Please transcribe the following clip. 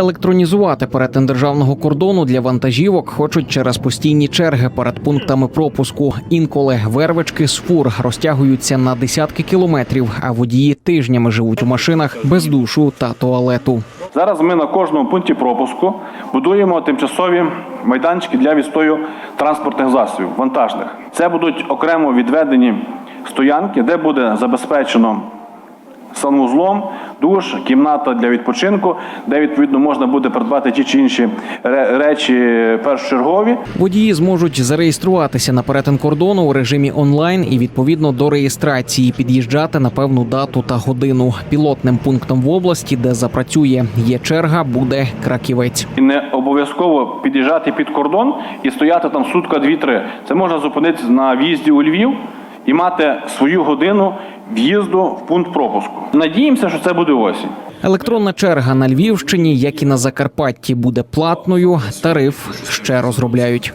Електронізувати перетин державного кордону для вантажівок хочуть через постійні черги перед пунктами пропуску. Інколи вервички з фур розтягуються на десятки кілометрів, а водії тижнями живуть у машинах без душу та туалету. Зараз ми на кожному пункті пропуску будуємо тимчасові майданчики для відстою транспортних засобів, вантажних. Це будуть окремо відведені стоянки, де буде забезпечено санвузлом, душ, кімната для відпочинку, де відповідно можна буде придбати ті чи інші речі першочергові. Водії зможуть зареєструватися на перетин кордону у режимі онлайн і відповідно до реєстрації під'їжджати на певну дату та годину. Пілотним пунктом в області, де запрацює є черга, буде краківець. І не обов'язково під'їжджати під кордон і стояти там сутка дві-три. Це можна зупинитися на в'їзді у Львів і мати свою годину в'їзду в пункт пропуску. Надіємося, що це буде осінь. Електронна черга на Львівщині, як і на Закарпатті, буде платною. Тариф ще розробляють.